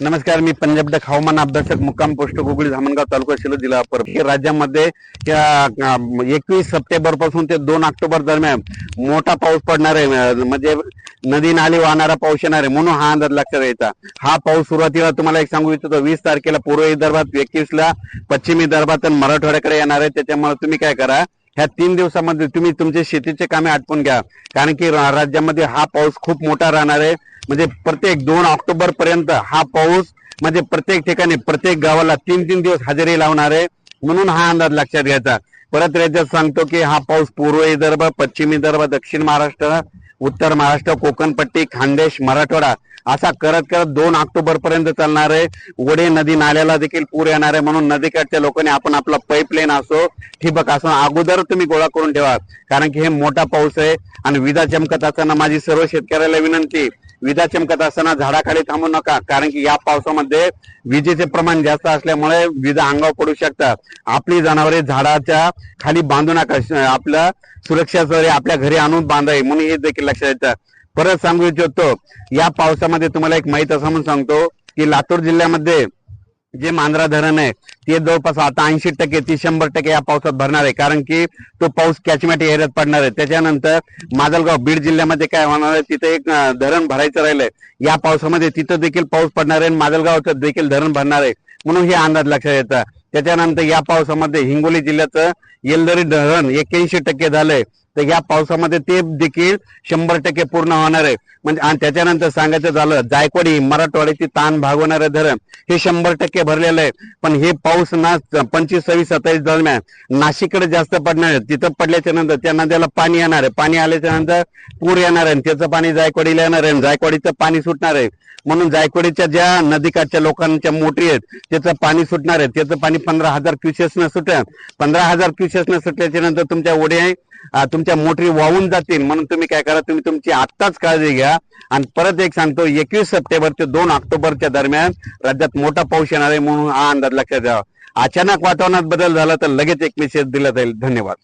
नमस्कार मी पंजाब डक हवामान अभ्यासक मुक्काम पोस्ट गुगळी धामणगाव तालुका शिलो जिल्हा अपर राज्यामध्ये एकवीस सप्टेंबरपासून ते दोन ऑक्टोबर दरम्यान मोठा पाऊस पडणार आहे. म्हणजे नदी नाली वाहणारा पाऊस येणार आहे म्हणून हा अंदाज लक्षात यायचा हा पाऊस सुरुवातीला तुम्हाला एक सांगू इच्छितो वीस तारखेला पूर्व विदर्भात एकवीस ला पश्चिम विदर्भात मराठवाड्याकडे येणार आहे. त्याच्यामुळे तुम्ही काय करा ह्या तीन दिवसामध्ये तुम्ही तुमचे शेतीचे कामे आटपून घ्या. कारण की राज्यामध्ये हा पाऊस खूप मोठा राहणार आहे. म्हणजे प्रत्येक दोन ऑक्टोबर पर्यंत हा पाऊस म्हणजे प्रत्येक ठिकाणी प्रत्येक गावाला तीन तीन दिवस हजेरी लावणार आहे. म्हणून हा अंदाज लक्षात घ्यायचा. परत राज्यात सांगतो की हा पाऊस पूर्व विदर्भ पश्चिम विदर्भ दक्षिण महाराष्ट्र उत्तर महाराष्ट्र कोकणपट्टी खानदेश मराठवाडा असा करत करत दोन ऑक्टोबर पर्यंत चालणार आहे. वडे नदी नाल्याला देखील पूर येणार आहे म्हणून नदीकाठच्या लोकांनी आपण आपला पाईपलाईन असो ठिबक असो अगोदर तुम्ही गोळा करून ठेवा. कारण की हे मोठा पाऊस आहे आणि विजा चमकत असताना माझी सर्व शेतकऱ्याला विनंती विजा चमकत असताना झाडाखाली थांबू नका. कारण की या पावसामध्ये विजेचे प्रमाण जास्त असल्यामुळे विजा अंगावर पडू शकतात. आपली जनावरे झाडाच्या खाली बांधू नका. आपलं सुरक्षा आपल्या घरी आणून बांधावी म्हणून हे देखील लक्षात येतं. परत सांगू इच्छितो या पावसामध्ये तुम्हाला एक माहीत असं म्हणून सांगतो की लातूर जिल्ह्यामध्ये जे मांजरा धरण आहे ते जवळपास आता ऐंशी टक्के ती शंभर टक्के या पावसात भरणार आहे. कारण की तो पाऊस कॅचमेट एरियात पडणार आहे. त्याच्यानंतर माजलगाव बीड जिल्ह्यामध्ये काय होणार आहे तिथे एक धरण भरायचं राहिलंय. या पावसामध्ये तिथं देखील पाऊस पडणार आहे आणि माजलगावचं देखील धरण भरणार आहे. म्हणून हे अंदाज लक्षात येतात त्याच्यानंतर या पावसामध्ये हिंगोली जिल्ह्याचं येलदरी धरण एक्क्याऐंशी टक्के झालंय. तर या पावसामध्ये ते देखील शंभर टक्के पूर्ण होणार आहे. म्हणजे आणि त्याच्यानंतर सांगायचं झालं जायकवाडी मराठवाड्याची ताण भागवणारे धरण हे शंभर टक्के भरलेलं आहे. पण हे पाऊस ना पंचवीस सव्वीस सत्तावीस दरम्यान नाशिककडे जास्त पडणार आहे. तिथं पडल्याच्या नंतर त्या नद्याला पाणी येणार आहे. पाणी आल्याच्यानंतर पूर येणार आहे त्याचं पाणी जायकवाडीला येणार आहे जायकवाडीचं पाणी सुटणार आहे. म्हणून जायकवाडीच्या ज्या नदीकाठच्या लोकांच्या मोटरी आहेत त्याचं पाणी सुटणार आहे. त्याचं पाणी पंधरा हजार क्युसेसनं सुटेल. पंधरा हजार क्युसेसनं सुटल्याच्या नंतर तुमच्या ओढे तुमच्या तुमच्या मोटरी वाहून जातील. म्हणून तुम्ही काय करा तुम्ही तुमची आत्ताच काळजी घ्या. आणि परत एक सांगतो एकवीस सप्टेंबर ते दोन ऑक्टोबरच्या दरम्यान राज्यात मोठा पाऊस येणार आहे म्हणून हा अंदाज लक्षात द्यावा अचानक वातावरणात बदल झाला तर लगेच एक मेसेज दिला जाईल. धन्यवाद.